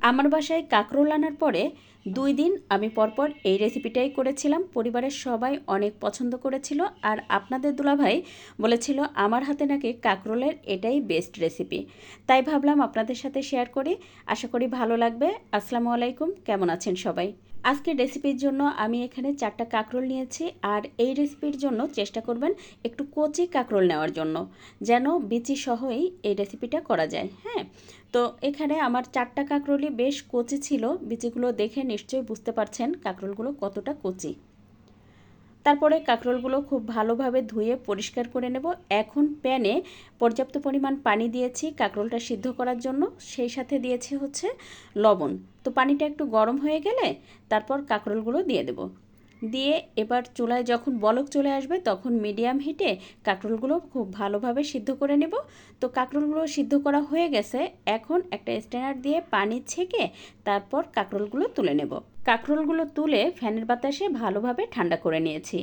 আমার বাসায় কাঁকরোল আনার পরে দুই দিন আমি পরপর এই রেসিপিটাই করেছিলাম। পরিবারের সবাই অনেক পছন্দ করেছিল আর আপনাদের দুলাভাই বলেছিল, আমার হাতে নাকি কাঁকরোলের এটাই বেস্ট রেসিপি তাই ভাবলাম আপনাদের সাথে শেয়ার করি। আশা করি ভালো লাগবে। আসসালামু আলাইকুম। কেমন আছেন সবাই? আজকের রেসিপির জন্য আমি এখানে চারটা কাঁকরোল নিয়েছি, আর এই রেসিপির জন্য চেষ্টা করবেন একটু কচি কাঁকরোল নেওয়ার জন্য, যেন বিচি সহই এই রেসিপিটা করা যায় হ্যাঁ? তো এখানে আমার চারটা কাঁকরোলই বেশ কচি ছিল, বিচিগুলো দেখে নিশ্চয়ই বুঝতে পারছেন কাঁকরোলগুলো কতটা কচি। তারপরে কাঁকরোলগুলো খুব ভালোভাবে ধুয়ে পরিষ্কার করে নেব। এখন প্যানে পর্যাপ্ত পরিমাণ পানি দিয়েছি কাঁকরোলটা সিদ্ধ করার জন্য। সেই সাথে দিয়েছি হচ্ছে লবণ। তো পানিটা একটু গরম হয়ে গেলে তারপর কাঁকরোলগুলো দিয়ে দেব। দিয়ে এবার চুলায় যখন বলক চলে আসবে তখন মিডিয়াম হিটে কাঁকরোলগুলো খুব ভালোভাবে সিদ্ধ করে নেব। তো কাঁকরোলগুলো সিদ্ধ করা হয়ে গেছে। এখন একটা স্ট্যান্ডার দিয়ে পানি ছেঁকে তারপর কাঁকরোলগুলো তুলে নেব। কাঁকরোলগুলো তুলে ফ্যানের বাতাসে ভালোভাবে ঠান্ডা করে নিয়েছি।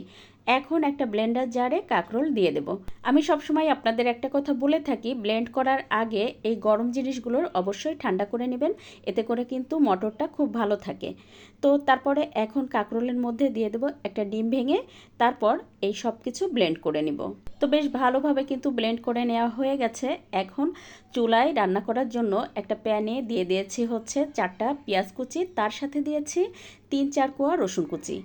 এখন একটা ব্লেন্ডার জারে কাঁকরোল দিয়ে দেব। আমি সবসময় আপনাদের একটা কথা বলে থাকি, ব্লেন্ড করার আগে এই গরম জিনিসগুলোর অবশ্যই ঠান্ডা করে নেবেন, এতে করে কিন্তু মটরটা খুব ভালো থাকে। তো তারপরে এখন কাঁকরোলের মধ্যে দিয়ে দেব একটা ডিম ভেঙে, তারপর এই সব কিছু ব্লেন্ড করে নিব। তো বেশ ভালোভাবে কিন্তু ব্লেন্ড করে নেওয়া হয়ে গেছে। এখন চুলায় রান্না করার জন্য একটা প্যানে দিয়ে দিয়েছি হচ্ছে চারটা পেঁয়াজ কুচি, তার সাথে দিয়েছি তিন চার কোয়া রসুন কুচি।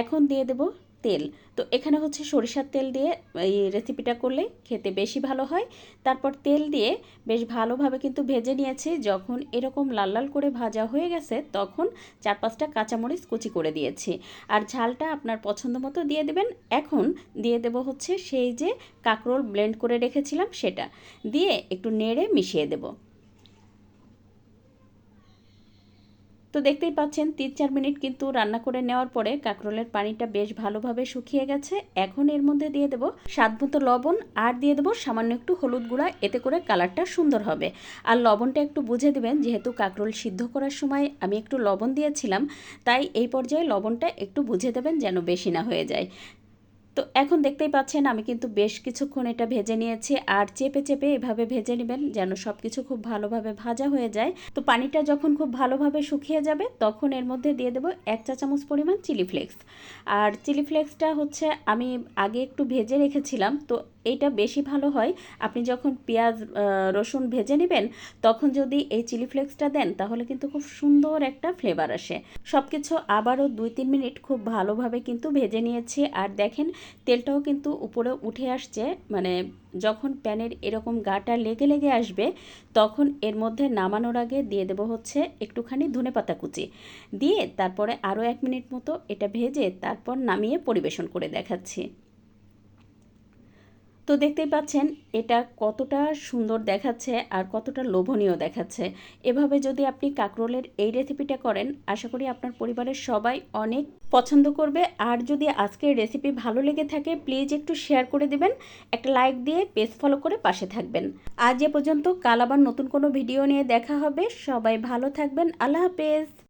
এখন দিয়ে দেব তেল। তো এখানে হচ্ছে সরিষার তেল দিয়ে এই রেসিপিটা করলে খেতে বেশি ভালো হয়। তারপর তেল দিয়ে বেশ ভালোভাবে কিন্তু ভেজে নিয়েছি। যখন এরকম লাল লাল করে ভাজা হয়ে গেছে, তখন চার পাঁচটা কাঁচামরিচ কুচি করে দিয়েছি। আর ঝালটা আপনার পছন্দ মতো দিয়ে দেবেন। এখন দিয়ে দেব হচ্ছে সেই যে কাঁকরোল ব্লেন্ড করে রেখেছিলাম সেটা। দিয়ে একটু নেড়ে মিশিয়ে দেবো। তো দেখতেই পাচ্ছেন, তিন চার মিনিট কিন্তু রান্না করে নেওয়ার পরে কাঁকরোলের পানিটা বেশ ভালোভাবে শুকিয়ে গেছে। এখন এর মধ্যে দিয়ে দেবো স্বাদ মতো লবণ আর দিয়ে দেবো সামান্য একটু হলুদ গুঁড়া, এতে করে কালারটা সুন্দর হবে। আর লবণটা একটু বুঝে দেবেন, যেহেতু কাঁকরোল সিদ্ধ করার সময় আমি একটু লবণ দিয়েছিলাম, তাই এই পর্যায়ে লবণটা একটু বুঝে দেবেন যেন বেশি না হয়ে যায়। তো এখন দেখতেই পাচ্ছেন আমি কিন্তু বেশ কিছুক্ষণ এটা ভেজে নিয়েছি আর চেপে চেপে এভাবে ভেজে নেবেন যেন সব কিছু খুব ভালোভাবে ভাজা হয়ে যায়। তো পানিটা যখন খুব ভালোভাবে শুকিয়ে যাবে তখন এর মধ্যে দিয়ে দেবো এক চা চামচ পরিমাণ চিলি ফ্লেক্স। আর চিলি ফ্লেক্সটা হচ্ছে আমি আগে একটু ভেজে রেখেছিলাম তো এইটা বেশি ভালো হয়। আপনি যখন পেঁয়াজ রসুন ভেজে নেবেন তখন যদি এই চিলি ফ্লেক্সটা দেন তাহলে কিন্তু খুব সুন্দর একটা ফ্লেভার আসে। সব কিছু আবারও দুই তিন মিনিট খুব ভালোভাবে কিন্তু ভেজে নিয়েছি। আর দেখেন তেলটাও কিন্তু উপরে উঠে আসছে মানে যখন প্যানের এরকম গাটা লেগে লেগে আসবে, তখন এর মধ্যে নামানোর আগে দিয়ে দেব হচ্ছে একটুখানি ধনে পাতা কুচি। দিয়ে তারপরে আরও এক মিনিট মতো এটা ভেজে তারপর নামিয়ে পরিবেশন করে দেখাচ্ছি। তো দেখতেই পাচ্ছেন, এটা কতটা সুন্দর দেখাচ্ছে আর কতটা লোভনীয় দেখাচ্ছে। এভাবে যদি আপনি কাকরোলের এই রেসিপিটা করেন, আশা করি আপনার পরিবারের সবাই অনেক পছন্দ করবে। আর যদি আজকের রেসিপি ভালো লেগে থাকে প্লিজ একটু শেয়ার করে দেবেন, একটা লাইক দিয়ে পেজ ফলো করে পাশে থাকবেন। আজ এ পর্যন্ত, কাল আবার নতুন কোনো ভিডিও নিয়ে দেখা হবে। সবাই ভালো থাকবেন, আল্লাহ হাফেজ।